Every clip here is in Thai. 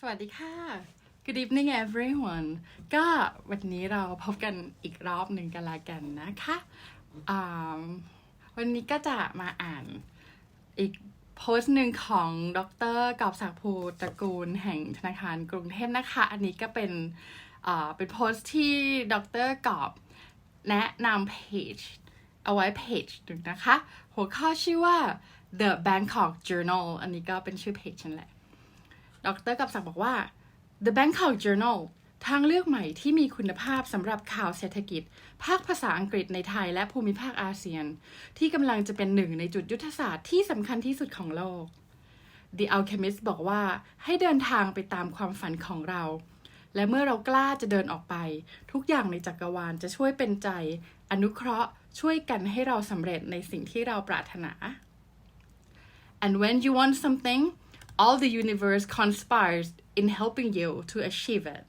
สวัสดีค่ะ Good evening everyone ก็วันนี้เราพบกันอีกรอบหนึ่งกันละกันนะคะวันนี้ก็จะมาอ่านอีกโพสต์หนึ่งของดรกอบศักดิ์ภูตระกูลแห่งธนาคารกรุงเทพนะคะ อันนี้ก็เป็นเป็นโพสต์ที่ดรกอบแนะนำเพจเอาไว้เพจหนึ่งนะคะ หัวข้อชื่อว่า The Bangkok Journal อันนี้ก็เป็นชื่อเพจฉันแหละ ดรกับศักบอกว่า The Bangkok Journal ทางเลือกใหม่ที่มีคุณภาพสำหรับข่าวเศรษฐกิจ ภาคภาษาอังกฤษในไทยและภูมิภาคอาเซียน ที่กำลังจะเป็นหนึ่งในจุดยุทธศาสตร์ที่สำคัญที่สุดของโลก The Alchemist บอกว่าให้เดินทางไปตามความฝันของเรา และเมื่อเรากล้าจะเดินออกไป ทุกอย่างในจักรวาลจะช่วยเป็นใจ อนุเคราะห์ช่วยกันให้เราสำเร็จในสิ่งที่เราปรารถนา And when you want something, all the universe conspires in helping you to achieve it.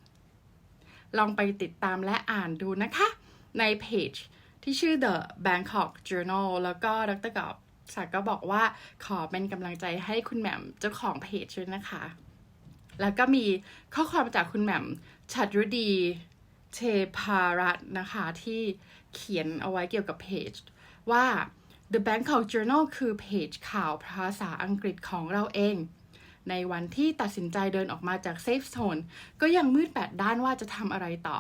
ลองไปติดตามและอ่านดูนะคะ ในเพจที่ชื่อ The Bangkok Journal แล้วก็ดรกอบศักดิ์ก็บอกว่าขอเป็นกำลังใจให้คุณแหม่มเจ้าของเพจด้วยนะคะ แล้วก็มีข้อความจากคุณแหม่มชัดรุดีเทพารัตน์นะคะ ที่เขียนเอาไว้เกี่ยวกับเพจว่า The Bangkok Journal คือเพจข่าวภาษาอังกฤษของเราเอง ในวันที่ตัดสินใจเดินออกมาจาก Safe Zone ก็ยังมืดแปดด้านว่าจะทำอะไรต่อ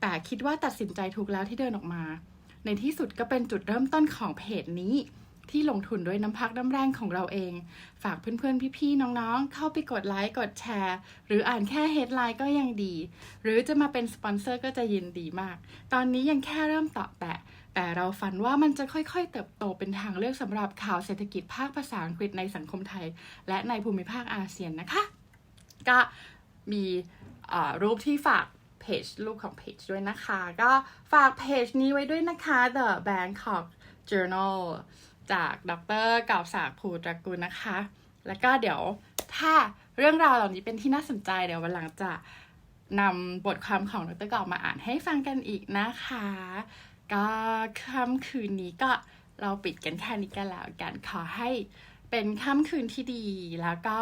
แต่คิดว่าตัดสินใจถูกแล้วที่เดินออกมา ในที่สุดก็เป็นจุดเริ่มต้นของเพจนี้ ที่ลงทุนด้วยน้ำพักน้ำแรงของเราเอง ฝากเพื่อนๆ พี่ๆ น้องๆ เข้าไปกดไลค์กดแชร์ หรืออ่านแค่เฮดไลน์ก็ยังดี หรือจะมาเป็นสปอนเซอร์ก็จะยินดีมาก ตอนนี้ยังแค่เริ่มต่อแตะ แต่เราฝันว่ามันจะค่อยๆ เติบโตเป็นทางเลือกสำหรับข่าวเศรษฐกิจภาคภาษาอังกฤษในสังคมไทย และในภูมิภาคอาเซียนนะคะ ก็มีรูปที่ฝากเพจรูปของเพจด้วยนะคะ ก็ฝากเพจนี้ไว้ด้วยนะคะ The Bangkok Journal จากดรกอบศักดิ์ภูตระกูลนะคะ แล้วก็เดี๋ยวถ้าเรื่องราวเหล่านี้เป็นที่น่าสนใจเดี๋ยววันหลังจะนำบทความของดรกอบมาอ่านให้ฟังกันอีกนะคะ ก็ค่ำคืนนี้ก็เราปิดกันแค่นี้กันแล้วกันขอให้เป็นค่ำคืนที่ดีแล้วก็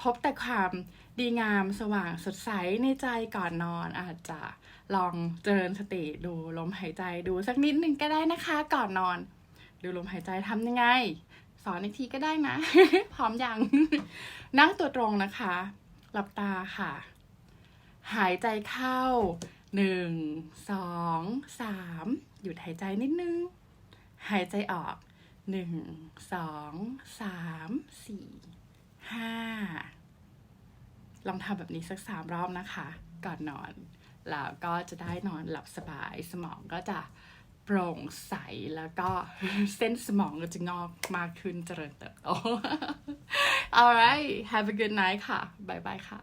พบแต่ความดีงามสว่างสดใสในใจก่อนนอนอาจจะลองเจริญสติดูลมหายใจดูสักนิดนึงก็ได้นะคะ ก่อนนอน ดูลมหายใจทำยังไง สอนอีกทีก็ได้นะ พร้อมยัง นั่งตัวตรงนะคะ หลับตาค่ะ หายใจเข้า หนึ่งสองสามหยุดหายใจนิดนึง หายใจออกหนึ่งสองสามสี่ห้าลองทำแบบนี้สักสามรอบนะคะ ก่อนนอน แล้วก็จะได้นอนหลับสบายสมองก็จะโปร่งใสแล้วก็เส้นสมองก็จะงอกมากขึ้นเจริญเติบโต alright have a good night ค่ะ บ๊ายบายค่ะ